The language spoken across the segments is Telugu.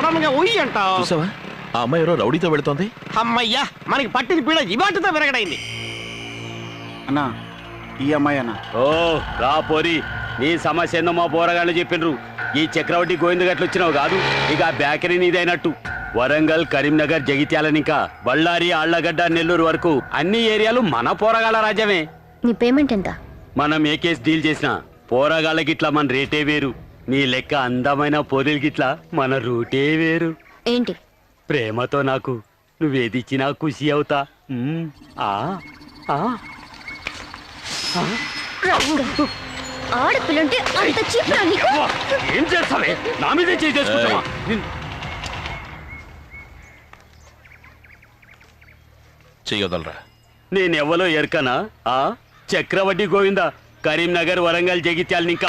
సడన్గా ఉయ్యి అంటావు. చూసావా? ఆ అమ్మాయి ఎవరో రౌడీతో వెళుతోంది. అమ్మయ్యా మనకి పట్టిన పీడ ఇవాటితో విరగడైంది. అన్నా ఈ అమ్మాయి అన్న. ఓ రా పోరి. నీ సమస్య ఏందో మా పోరగాళ్ళు చెప్పిండ్రు ఈ చక్రవర్తి గోవింద గట్లు వచ్చినావు కాదు ఇక ఆ బేకరీ నీదైనట్టు. వరంగల్ కరీంనగర్ జగిత్యాలని ఇంకా బళ్ళారి ఆళ్ళగడ్డ నెల్లూరు వరకు అన్ని ఏరియాలు మన పోరగాళ్ళ రాజ్యమే. నీ పేమెంట్ ఎంత? మనం ఏ కేసు డీల్ చేసినా పోరగాళ్ళకి ఇట్లా మన రేటే వేరు. నీ లెక్క అందమైన పోరీలకి ఇట్లా మన రూటే వేరు. ఏంటి? ప్రేమతో నాకు నువ్వేదిచ్చినా ఖుషి అవుతా. మ్మ్. ఆ ఆ ఆడపిల్లంటే అంత చీప్ నీకు? ఏం చేస్తావే? నా మీదే చేయి చేసుకుంటావా? నిన్- చెయ్యొదలరా నేనెవ్వలో ఎరకనా? ఆ చక్రవడ్డీ గోవింద కరీంనగర్ వరంగల్ జగిత్యాలని ఇంకా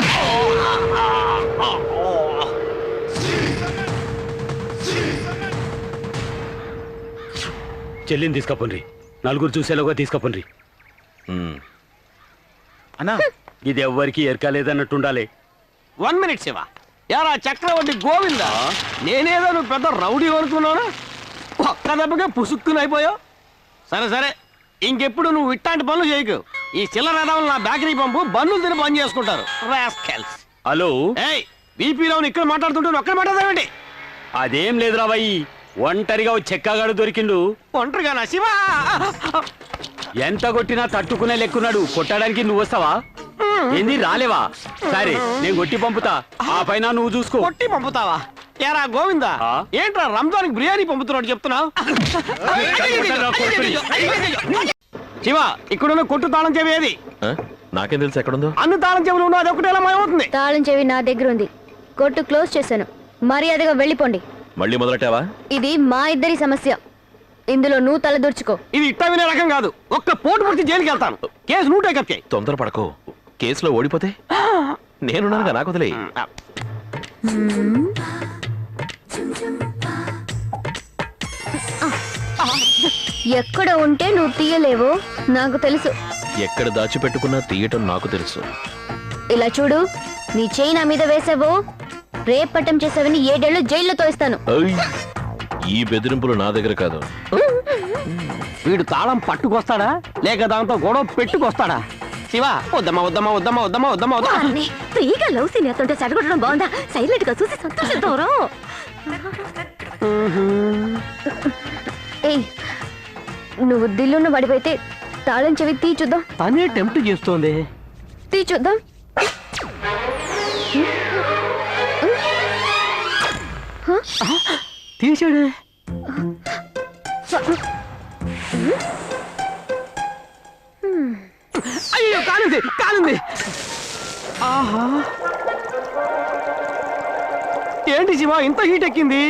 చెల్లిని తీసుకపోండి. నలుగురు చూసేలోగా తీసుకపోండి. అన్నా. ఇది ఎవ్వరికి ఎరకలేదన్నట్టుండాలి వన్ మినిట్ శివ. యారా చక్రవర్తి గోవిందా? నేనేదో నువ్వు పెద్ద రౌడీ అనుకున్నాను ఒక్క దెబ్బకే పుసుక్కుని అయిపోయావు సరే సరే. ఇంకెప్పుడు నువ్వు ఇట్లాంటి పనులు చేయకు. ఈ చిల్లర నా బేకరీ పంపు బన్నులు తిని పని చేసుకుంటారు. రాస్కెల్స్. హలో? ఏయ్ బీపీలో ఇక్కడ మాట్లాడుతుంటే ఒక్కడ మాట్లాడదామండి అదేం లేదురా వయ్యి ఒంటరిగా ఓ చెక్కగాడు దొరికిండు. ఒంటరిగా నా శివ? ఎంత కొట్టినా తట్టుకునే లెక్కున్నాడు. కొట్టడానికి నువ్వు వస్తావా? ఏంది రాలేవా? సరే నేను కొట్టి పంపుతా. ఆ పైన నువ్వు చూసుకో. కొట్టి పంపుతావా? ఏరా గోవిందా? ఏంట్రా రంజాన్ బిర్యానీ పంపుతున్నాడు చెప్తున్నావు? శివ ఇక్కడున్న కొట్టు తాళం చెవి ఏది? నాకేం తెలుసు ఎక్కడుందో? అన్ని తాళం చెవులు ఉన్నా అది ఒకటి ఎలా మాయమవుతుంది. తాళం చెవి నా దగ్గర ఉంది. కొట్టు క్లోజ్ చేశాను. మర్యాదగా వెళ్ళిపోండి. మళ్ళీ మొదలెట్టావా? ఇది మా ఇద్దరి సమస్య. ఇందులో నువ్వు తలదూర్చుకో ఇది ఇట్ట వినే రకం కాదు. ఒక్క పోటు పడితే జైలుకి వెళ్తాను. కేసు నువ్వు టేకప్ చేయి తొందర పడకు కేసులో ఓడిపోతే? నేనున్నానుగా నాకు వదిలే ఎక్కడ ఉంటే నువ్వు తీయలేవో నాకు తెలుసు. ఎక్కడ దాచిపెట్టుకున్నా తీయటం నాకు తెలుసు. ఇలా చూడు నీ చేయి నా మీద వేసావో రేపట్టం చేసావని ఏడేళ్ళు జైల్లో తోయిస్తాను. ఐ, ఈ బెదిరింపులు నా దగ్గర కాదు. వీడు తాళం పట్టుకొస్తాడా? లేక దాంతో గొడవ పెట్టుకొస్తాడా? శివ వద్దమ్మా వద్దమ్మా వద్దమ్మా వద్దమ్మా వద్దమ్మా వద్దమ్మా. వారిని ఫ్రీగా లవ్ సీన్ వేస్తుంటే చెడగొట్టడం బాగుందా సైలెంట్గా చూసి సంతోషిద్దాం ఏయ్ నువ్వు దిల్లున్న పడిపోతే తాళం చెవి తీ చూద్దాం తనే టెంప్ట్ చేస్తోంది. తీ చూద్దాం తీసాడే. అయ్యో కాలింది కాలింది. ఆహా. ఏంటి శివ ఇంత హీట్ ఎక్కింది?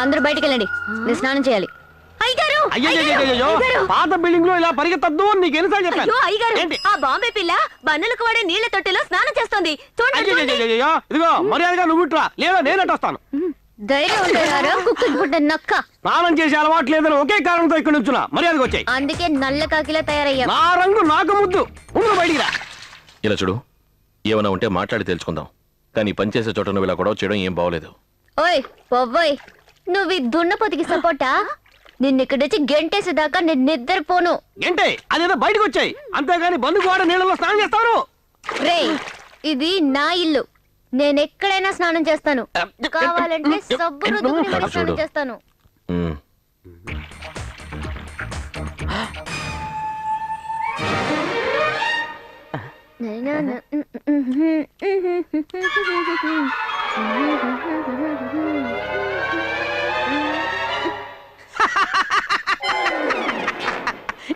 అందరూ బయటికి వెళ్ళండి. నేను స్నానం చేయాలి. అయ్యో పాత బిల్డింగ్లో ఇలా పరిగెత్తద్దు అని నీకు ఎన్నిసార్లు చెప్పాను. అయ్యో అయ్యగారు! ఏంటి? ఆ బాంబే పిల్ల బన్నులకు వాడే నీళ్ళ తొట్టెలో స్నానం చేస్తోంది. అయ్యో ఇదిగో మర్యాదగా నువ్వు ఇట్రా. లేదా నేనట్టు వస్తాను ధైర్యం ఉంటారా కుక్కలు పుట్టిన నక్క. స్నానం చేసే అలవాటు లేదని ఒకే కారణంతో ఇక్కడ నుంచున్నా. మర్యాదగా వచ్చాయి. అందుకే నల్ల కాకిలా తయారయ్యా నా రంగు నాకు ముద్దు. ముందు బయటికి రా. ఇలా చూడు ఏమైనా ఉంటే మాట్లాడి తెలుసుకుందాం. కానీ ఈ పని చేసే చోట నువ్వు ఇలా గొడవ చేయడం ఏం బాగోలేదు. ఓయ్ పొవ్వోయ్. నువ్వు ఈ దున్నపోతికి సపోర్టా? నిన్నిక్కడొచ్చి గెంటేసేదాకా నేను నిద్రపోను ఏంటే అదేదో బయటకు వచ్చాయి అంతేగాని బంధు గోడ నీళ్ళలో స్నానం చేస్తారు రే ఇది నా ఇల్లు నేను ఎక్కడైనా స్నానం చేస్తాను కావాలంటే సబ్బు రుద్దుకుని మరీ అటు స్నానం. చేస్తాను.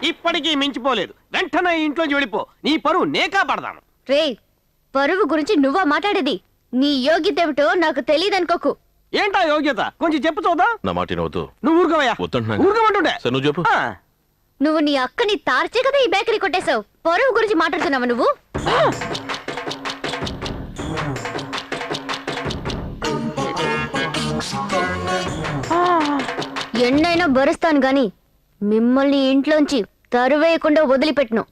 ఇప్పటికీ మించిపోలేదు. వెంటనే ఇంట్లోంచి వెళ్ళిపో. నీ పరువు నేకా పడదాను రే పరువు గురించి నువ్వా మాట్లాడేది? నీ యోగ్యత ఏమిటో నాకు తెలియదనుకోకు ఏంటా యోగ్యత? కొంచెం చెప్పు చూద్దాం నా మాట వినవద్దు. నువ్వు ఊరుకోవయ్యా. వద్దంటున్నాను. ఊరుకోమంటుండే. సరే నువ్వు చెప్పు. ఆ, నువ్వు నీ అక్కని తార్చే కదా ఈ బేకరీ కొట్టేశావు. పరువు గురించి మాట్లాడుతున్నావా నువ్వు? ఎన్నైనా భరుస్తాను గాని మిమ్మల్ని ఇంట్లోంచి తరువేయకుండా వదిలిపెట్టను.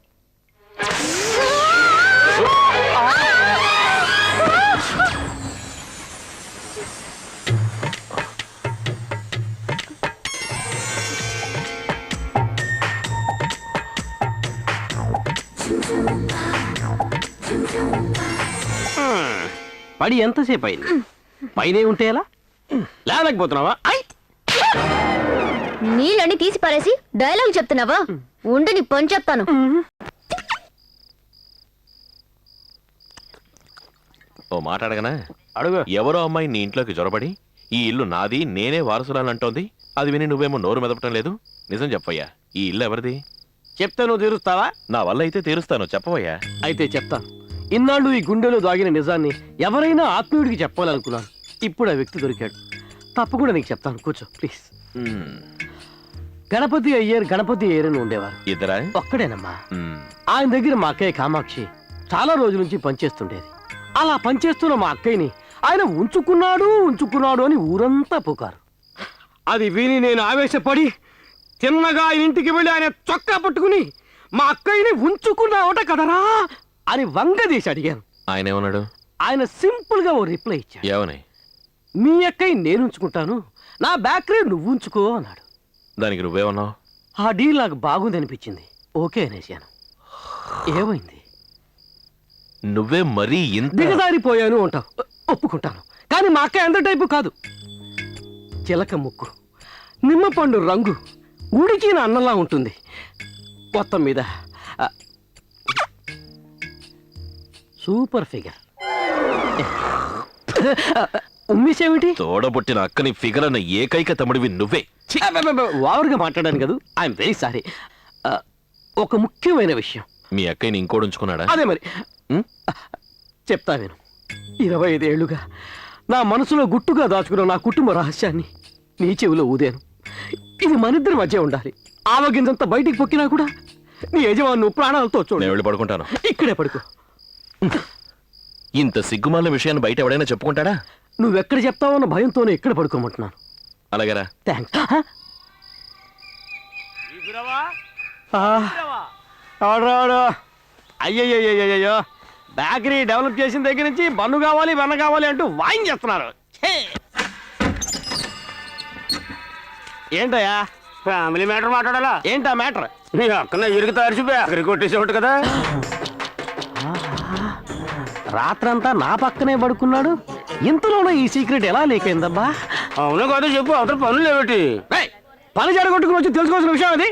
పడి ఎంతసేపు అయింది? పైనే ఉంటే ఎలా? లేవలేకపోతున్నావా నీళ్ళని తీసి పారేసి డైలాగ్ చెప్తున్నావా? ఉండి నీ పని చెప్తాను. ఓ మాట్లాడగనా అడుగు. ఎవరో అమ్మాయి నీ ఇంట్లోకి జొరబడి ఈ ఇల్లు నాది నేనే వారసురాలు అంటోంది అది విని నువ్వేమో నోరు మెదపటం లేదు. నిజం చెప్పయ్యా ఈ ఇల్లు ఎవరిది? చెప్తే నువ్వు తీరుస్తావా? నా వల్ల అయితే తీరుస్తాను చెప్పవయ్యా. అయితే చెప్తాను ఇన్నాళ్ళు ఈ గుండెలో దాగిన నిజాన్ని ఎవరైనా ఆత్మీయుడికి చెప్పాలనుకున్నాను. ఇప్పుడు ఆ వ్యక్తి దొరికాడు. తప్పకుండా నీకు చెప్తాను. కూర్చో ప్లీజ్. గణపతి అయ్యర్ గణపతి అయ్యర్ అని ఉండేవారు. ఇద్దరా? ఒక్కడేనమ్మా. మ్మ్. ఆయన దగ్గర మా అక్కయ్య కామాక్షి చాలా రోజుల నుంచి పనిచేస్తుండేది. అలా పనిచేస్తున్న మా అక్కయ్యని ఆయన ఉంచుకున్నాడు ఉంచుకున్నాడు అని ఊరంతా పుకారు. అది విని నేను ఆవేశపడి తిన్నగా ఆయన ఇంటికి వెళ్ళి ఆయన చొక్కా పట్టుకుని మా అక్కయ్యని ఉంచుకున్నావట కదరా అని వంగదీసి అడిగాను. ఆయన ఏమన్నాడు ఆయన సింపుల్గా ఓ రిప్లై ఇచ్చాడు. ఏమని? మీ అక్కయ్య నేను ఉంచుకుంటాను నా బ్యాకరీ నువ్వు ఉంచుకో అన్నాడు. దానికి నువ్వేమన్నావు? ఆ డీల్ నాకు బాగుంది అనిపించింది ఓకే అనేసాను ఏమైంది? నువ్వే మరీ ఇంత దిగజారిపోయాను అంటావు. ఒప్పుకుంటాను. కానీ మా అక్క ఎంత టైపు కాదు. చిలక ముక్కు నిమ్మపండు రంగు ఉడికిన అన్నలా ఉంటుంది. మొత్తం మీద ఆ, సూపర్ ఫిగర్. ఉమ్మేసేమిటి? తోడబుట్టిన అక్కని ఫిగర్ అన్న ఏకైక తమ్ముడివి నువ్వే. ఛీ! ఓవర్గా మాట్లాడాను కదా? ఐఎమ్ వెరీ సారీ ఒక ముఖ్యమైన విషయం. మీ అక్కయ్యని ఇంకోడు ఉంచుకున్నాడా? అదే మరి. ఉం? చెప్తా నేను. ఇరవై ఐదేళ్ళుగా నా మనసులో గుట్టుగా దాచుకున్న నా కుటుంబ రహస్యాన్ని నీ చెవిలో ఊదాను. ఇది మనిద్దరి మధ్య ఉండాలి. ఆవగింజంత బయటికి పొక్కినా కూడా నీ యజమాను ప్రాణాలతో నేను చూడు వెళ్ళి పడుకుంటాను. ఇక్కడే పడుకో. ఇంత సిగ్గుమాలిన విషయాన్ని బయట ఎవడైనా చెప్పుకుంటాడా? నువ్వెక్కడ చెప్తావో అన్న భయంతోనే ఇక్కడ పడుకోమంటున్నాను. అలాగేరా. థ్యాంక్స్ అయ్యయ్యో బేకరీ డెవలప్ చేసిన దగ్గర నుంచి బన్ను కావాలి బన్న కావాలి అంటూ వాయించేస్తున్నారు ఛే! ఏంటయ్యా? ఫ్యామిలీ మ్యాటర్ మాట్లాడాలా? ఏంటా మ్యాటర్ నీ అక్కన ఇరుగు తరిచి బేకరీ కొట్టేసేవాడు కదా. రాత్రంతా నా పక్కనే పడుకున్నాడు. ఇంతలోనే ఈ సీక్రెట్ ఎలా లేకైందబ్బా అవును కాదు చెప్పు అవతల పనులు ఏమిటి పని జరగొట్టుకుని వచ్చి తెలుసుకోవాల్సిన విషయం అది